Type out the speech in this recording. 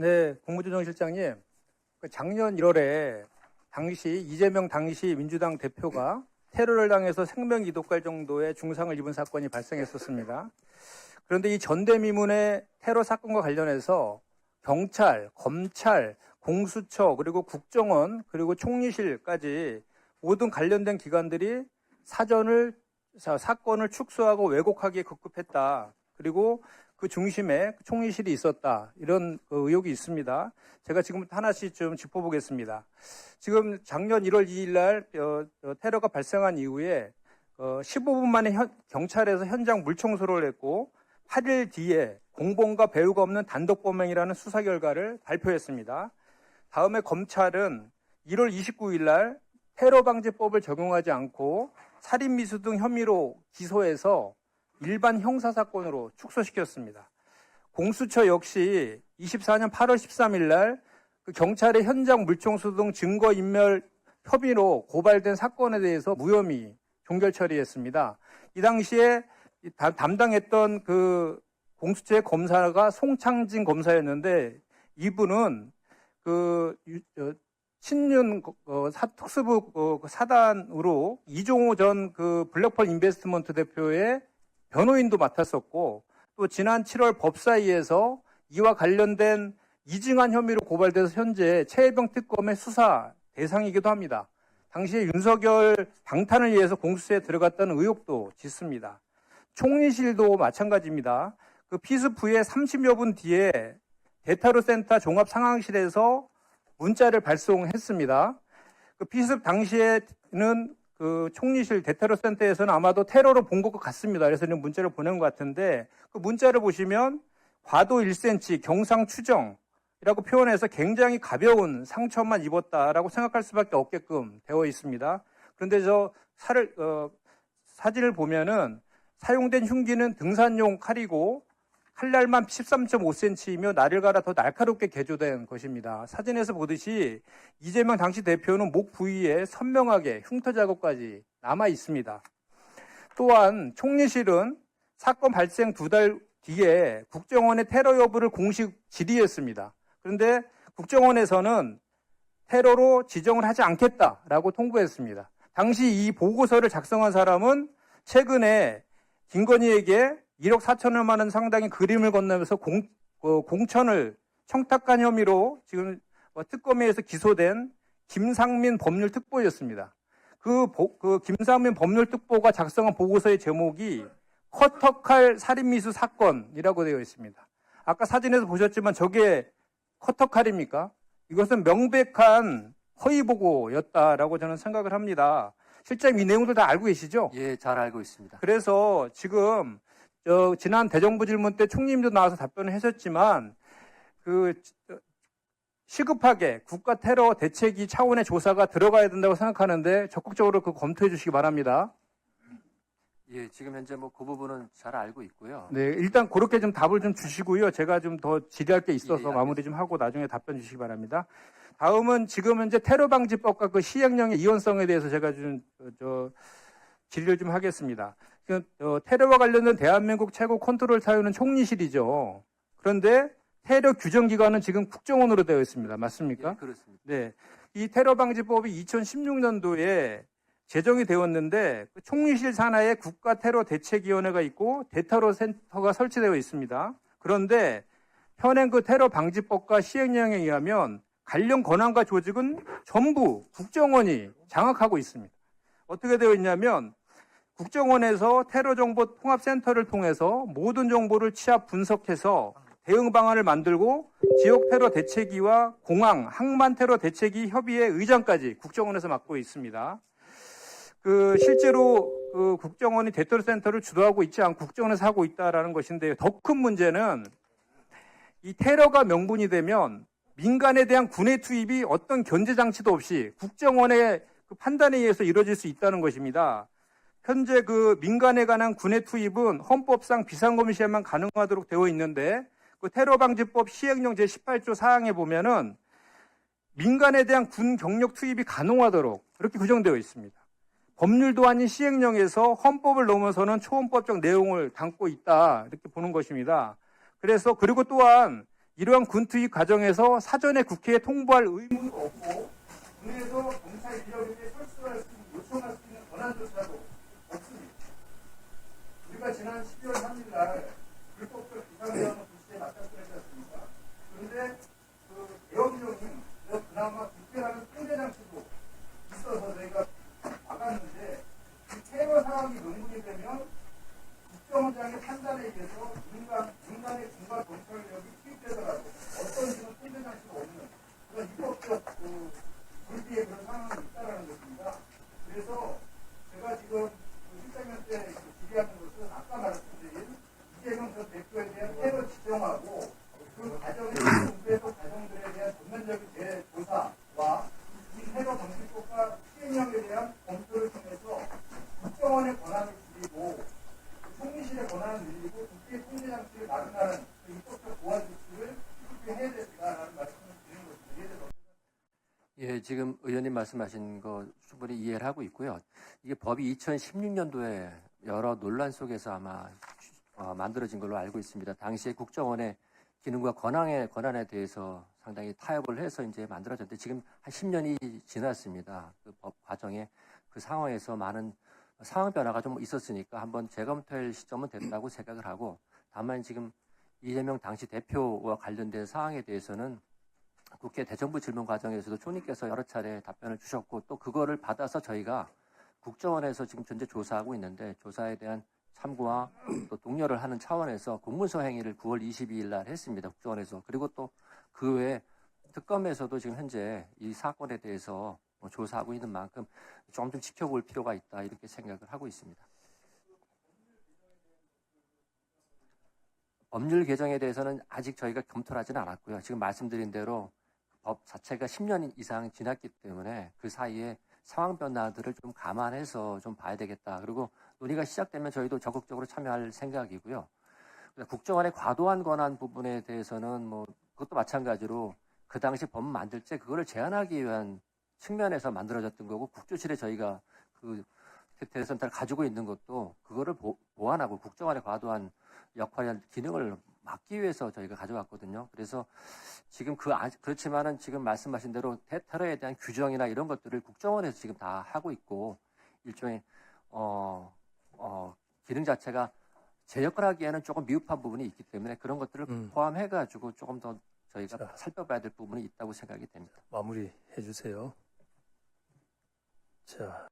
네, 국무조정실장님. 그 작년 1월에 당시 이재명 당시 민주당 대표가 테러를 당해서 생명 이독할 정도의 중상을 입은 사건이 발생했었습니다. 그런데 이 전대미문의 테러 사건과 관련해서 경찰, 검찰, 공수처, 그리고 국정원, 그리고 총리실까지 모든 관련된 기관들이 사전을 사- 사건을 축소하고 왜곡하기에 급급했다. 그리고 그 중심에 총리실이 있었다. 이런 그 의혹이 있습니다. 제가 지금부터 하나씩 좀 짚어보겠습니다. 지금 작년 1월 2일 날 어, 어, 테러가 발생한 이후에 어, 15분 만에 현- 경찰에서 현장 물청소를 했고 8일 뒤에 공범과 배후가 없는 단독 범행이라는 수사 결과를 발표했습니다. 다음에 검찰은 1월 29일 날 테러 방지법을 적용하지 않고 살인 미수 등 혐의로 기소해서 일반 형사 사건으로 축소시켰습니다. 공수처 역시 24년 8월 13일 날그 경찰의 현장 물청소 등 증거 인멸 협의로 고발된 사건에 대해서 무혐의 종결 처리했습니다. 이 당시에 담당했던 그 공수처의 검사가 송창진 검사였는데 이분은 그 유- 어, 신윤 어, 사- 특수부 어, 그 사단으로 이종호 전 그 블랙펄 인베스트먼트 대표의 변호인도 맡았었고 또 지난 7월 법사위에서 이와 관련된 이증한 혐의로 고발돼서 현재 최혜병 특검의 수사 대상이기도 합니다. 당시에 윤석열 방탄을 위해서 공수처에 들어갔다는 의혹도 짙습니다. 총리실도 마찬가지입니다. 그 피습 후에 30여 분 뒤에 대타로 센터 종합 상황실에서 문자를 발송했습니다. 그 피습 당시에는 그 총리실 대테러 센터에서는 아마도 테러로 본 것 같습니다. 그래서 이런 문자를 보낸 것 같은데 그 문자를 보시면 과도 1cm 경상 추정이라고 표현해서 굉장히 가벼운 상처만 입었다라고 생각할 수밖에 없게끔 되어 있습니다. 그런데 저 살을 어, 사진을 보면은 사용된 흉기는 등산용 칼이고 칼날만 13.5cm이며 날을 갈아 더 날카롭게 개조된 것입니다. 사진에서 보듯이 이재명 당시 대표는 목 부위에 선명하게 흉터 작업까지 남아 있습니다. 또한 총리실은 사건 발생 두 달 뒤에 국정원의 테러 여부를 공식 질의했습니다. 그런데 국정원에서는 테러로 지정을 하지 않겠다라고 통보했습니다. 당시 이 보고서를 작성한 사람은 최근에 김건희에게 1억 4천여만 원 상당의 그림을 건너면서 공, 어, 공천을 청탁한 혐의로 지금 어, 특검에서 기소된 김상민 법률특보였습니다. 그, 보- 그 김상민 법률특보가 작성한 보고서의 제목이 커터칼 살인미수 사건이라고 되어 있습니다. 아까 사진에서 보셨지만 저게 커터칼입니까? 이것은 명백한 허위 보고였다라고 저는 생각을 합니다. 실장님 이 내용들 다 알고 계시죠? 예, 잘 알고 있습니다. 그래서 지금 저 지난 대정부 질문 때 총리님도 나와서 답변을 하셨지만 그 어, 시급하게 국가 테러 대책위 차원의 조사가 들어가야 된다고 생각하는데 적극적으로 그 검토해 주시기 바랍니다. 예, 지금 현재 뭐 그 부분은 잘 알고 있고요. 네, 일단 그렇게 좀 답을 좀 주시고요. 제가 좀 더 질의할 게 예, 있어서 예, 마무리 좀 하고 나중에 답변 주시기 바랍니다. 다음은 지금 현재 테러 방지법과 그 시행령의 이원성에 대해서 제가 좀 어, 저 질의를 좀 하겠습니다. 그, 어, 테러와 관련된 대한민국 최고 컨트롤 타요는 총리실이죠. 그런데 테러 규정 기관은 지금 국정원으로 되어 있습니다. 맞습니까? 예, 그렇습니다. 네. 이 테러 방지법이 2016년도에 제정이 되었는데 그 총리실 산하에 국가 테러 대책위원회가 있고 대테러 센터가 설치되어 있습니다. 그런데 현행 그 테러 방지법과 시행령에 의하면 관련 권한과 조직은 전부 국정원이 장악하고 있습니다. 어떻게 되어 있냐면 국정원에서 테러 정보 통합센터를 통해서 모든 정보를 취합 분석해서 대응 방안을 만들고 지역 테러 대책위와 공항, 항만 테러 대책위 협의회 의장까지 국정원에서 맡고 있습니다. 그 실제로 그 국정원이 대테러 센터를 주도하고 있지 않고 국정원에서 하고 있다라는 것인데요. 더큰 문제는 이 테러가 명분이 되면 민간에 대한 군의 투입이 어떤 견제 장치도 없이 국정원의 그 판단에 의해서 이루어질 수 있다는 것입니다. 현재 그 민간에 관한 군의 투입은 헌법상 비상검 시에만 가능하도록 되어 있는데 그 테러 방지법 시행령 제18조 사항에 보면은 민간에 대한 군 경력 투입이 가능하도록 그렇게 규정되어 있습니다. 법률도 아닌 시행령에서 헌법을 넘어서는 초헌법적 내용을 담고 있다 이렇게 보는 것입니다. 그래서 그리고 또한 이러한 군 투입 과정에서 사전에 국회에 통보할 의무도 없고 군에서 검찰 인력에게 철수할 수 있는 요청할 수 있는 권한조차도 없습니다. 우리가 지난 12월 3일 날 불법적 비상대응을 불시에 맞닥뜨렸지 않습니까? 그런데 그 대형령인 그나마 국회라는 통제 장치도 있어서 저희가 막았는데 이 테러 상황이 명분이 되면 국정원장의 판단에 의해서 민간, 민간의 중간 검찰력이 투입되더라도 어떤 식의 통제 장치가 없는 그런 입법적 그 불비의 그런 상황이 있다라는 것입니다. 그래서 제가 지금 그 실장님 때 질의하는 것은 아까 말씀드린 이재명 전 대표에 대한 테러 지정하고 그 과정의 공개도 과정들에 대한 전면적인 재조사와 이 테러 방지법과 시행령에 대한 검토를 통해서 국정원의 권한을 줄이고 총리실의 권한을 늘리고 국회 통제 장치를 마련하는 그 입법적 보완 조치를 해야 된다라는 말씀을 드리는 것입니다. 이에 대해서 예, 지금 의원님 말씀하신 거 충분히 이해를 하고 있고요. 이게 법이 2016년도에 여러 논란 속에서 아마 어, 만들어진 걸로 알고 있습니다. 당시에 국정원의 기능과 권한에, 권한에 대해서 상당히 타협을 해서 이제 만들어졌는데 지금 한 10년이 지났습니다. 그 법 과정에 그 상황에서 많은 상황 변화가 좀 있었으니까 한번 재검토할 시점은 됐다고 생각을 하고 다만 지금 이재명 당시 대표와 관련된 사항에 대해서는 국회 대정부 질문 과정에서도 총리께서 여러 차례 답변을 주셨고 또 그거를 받아서 저희가 국정원에서 지금 현재 조사하고 있는데 조사에 대한 참고와 또 독려를 하는 차원에서 공문서 행위를 9월 22일 날 했습니다. 국정원에서. 그리고 또 그 외에 특검에서도 지금 현재 이 사건에 대해서 뭐 조사하고 있는 만큼 좀 좀 지켜볼 필요가 있다 이렇게 생각을 하고 있습니다. 법률 개정에 대해서는 아직 저희가 검토를 하지는 않았고요. 지금 말씀드린 대로 법 자체가 10년 이상 지났기 때문에 그 사이에 상황 변화들을 좀 감안해서 좀 봐야 되겠다. 그리고 논의가 시작되면 저희도 적극적으로 참여할 생각이고요. 국정원의 과도한 권한 부분에 대해서는 뭐 그것도 마찬가지로 그 당시 법 만들 때 그거를 제한하기 위한 측면에서 만들어졌던 거고 국조실에 저희가 그 대선탈을 가지고 있는 것도 그거를 보, 보완하고 국정원의 과도한 역할이나 기능을 막기 위해서 저희가 가져왔거든요. 그래서 지금 그 아- 그렇지만은 지금 말씀하신 대로 테러에 대한 규정이나 이런 것들을 국정원에서 지금 다 하고 있고 일종의 어, 어, 기능 자체가 제 역할하기에는 조금 미흡한 부분이 있기 때문에 그런 것들을 음. 포함해 가지고 조금 더 저희가 자. 살펴봐야 될 부분이 있다고 생각이 됩니다. 마무리해 주세요. 자,